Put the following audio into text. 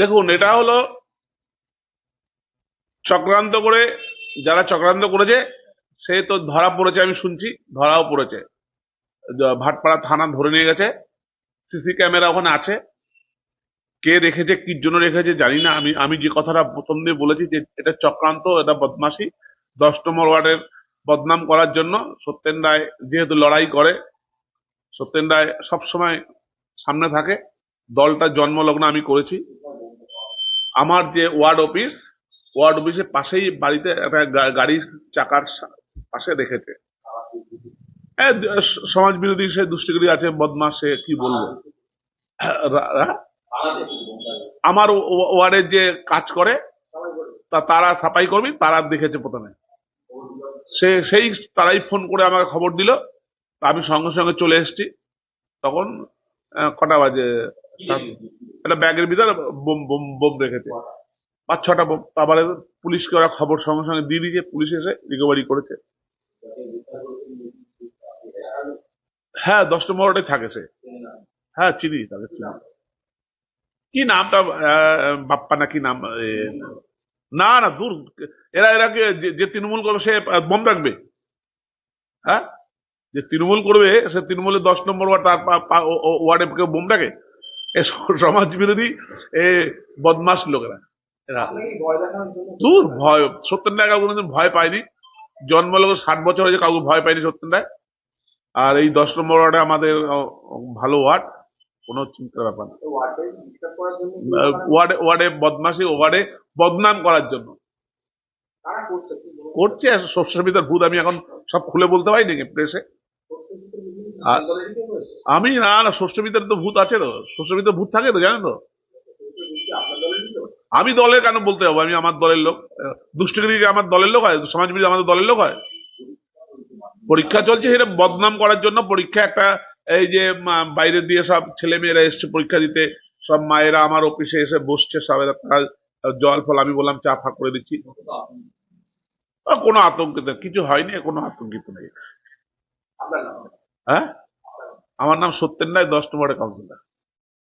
দেখুন, এটা হলো চক্রান্ত করে, যারা চক্রান্ত করেছে, সে তো ধরা পড়েছে, আমি শুনছি, ধরাও পড়েছে। ভাটপাড়া থানা ধরে নিয়ে গেছে, সিসি ক্যামেরা ওখানে আছে। কে রেখেছে, কি জন্য রেখেছে, জানি না, আমি আমি যে কথাটা প্রথম দিয়ে বলেছি যে এটা চক্রান্ত, এটা বদমাশি। দশ নম্বর ওয়ার্ডের বদনাম করার জন্য সত্যেন রায় যেহেতু লড়াই করে সত্যেন রায় সবসময় সামনে থাকে। দলটা জন্মলগ্ন আমি করেছি। আমার যে ওয়ার্ড অফিস ওয়ার্ড অফিসের পাশেই বাড়িতে একটা গাড়ির চাকার পাশে রেখেছে। হ্যাঁ, সমাজ বিরোধী সে দুষ্টিগুলি আছে বদমাস সে কি বলব? আমার ওয়ার্ডের যে কাজ করে তা তারা সাফাই কর্মী তারা দেখেছে প্রথমে। সে সেই তারাই ফোন করে আমাকে খবর দিল। আমি সঙ্গে সঙ্গে চলে এসেছি। তখন কটা বাজে? একটা ব্যাগের ভিতরে বোম বোম বোম রেখেছে। পাঁচ ছটা বোম। তারপরে পুলিশকে ওরা খবর সঙ্গে সঙ্গে দিয়ে দিয়েছে। পুলিশ এসে রিকভারি করেছে। হ্যাঁ দশ নম্বর থাকে সে। হ্যাঁ চিনি তাদের চিনি। কি নামটা? বাপ্পা না কি নাম? না না, দূর। এরা এরা যে তৃণমূল করবে, সে বোম রাখবে? হ্যাঁ? যে তৃণমূল করবে, সে তৃণমূলের দশ নম্বর ওয়ার্ড, তার ওয়ার্ডে কেউ বোম ডাকে এ সমাজ বিরোধী এ বদমাস লোকেরা। এরা ভয় সত্যেন রায় কাউকে কোনোদিন ভয় পায়নি। জন্মলগ্ন ষাট বছর হয়েছে, কাউকে ভয় পায়নি সত্যেন রায় আর এই দশ নম্বর ওয়ার্ডে আমাদের ভালো ওয়ার্ড, কোনো চিন্তার ব্যাপার না। ওয়ার্ডে ওয়ার্ডে বদমাসি ওয়ার্ডে বদনাম করার জন্য। করছে শস্যের ভিতর ভূত, আমি এখন সব খুলে বলতে পারি নাকি প্রেসে আমি, না না ভিতরে তো ভূত আছে তো। ভিতরে ভূত থাকে তো, জানেন তো? আমি দলের কেন বলতে যাব? আমি আমার দলের লোক। দুষ্টগিরি আমার দলের লোক হয়? সমাজ বিরোধী আমাদের দলের লোক হয়? পরীক্ষা চলছে, সেটা বদনাম করার জন্য পরীক্ষা একটা, এই যে বাইরে দিয়ে সব ছেলে মেয়েরা এসছে পরীক্ষা দিতে। সব মায়েরা আমার অফিসে এসে বসছে সব জল, ফল, আমি বললাম, চা, ফা করে দিচ্ছি। কোনো আতঙ্কিত, কিছু হয়নি, কোনো আতঙ্কিত নেই। হ্যাঁ? আমার নাম সত্যেন রায় দশ নম্বরের কাউন্সিলর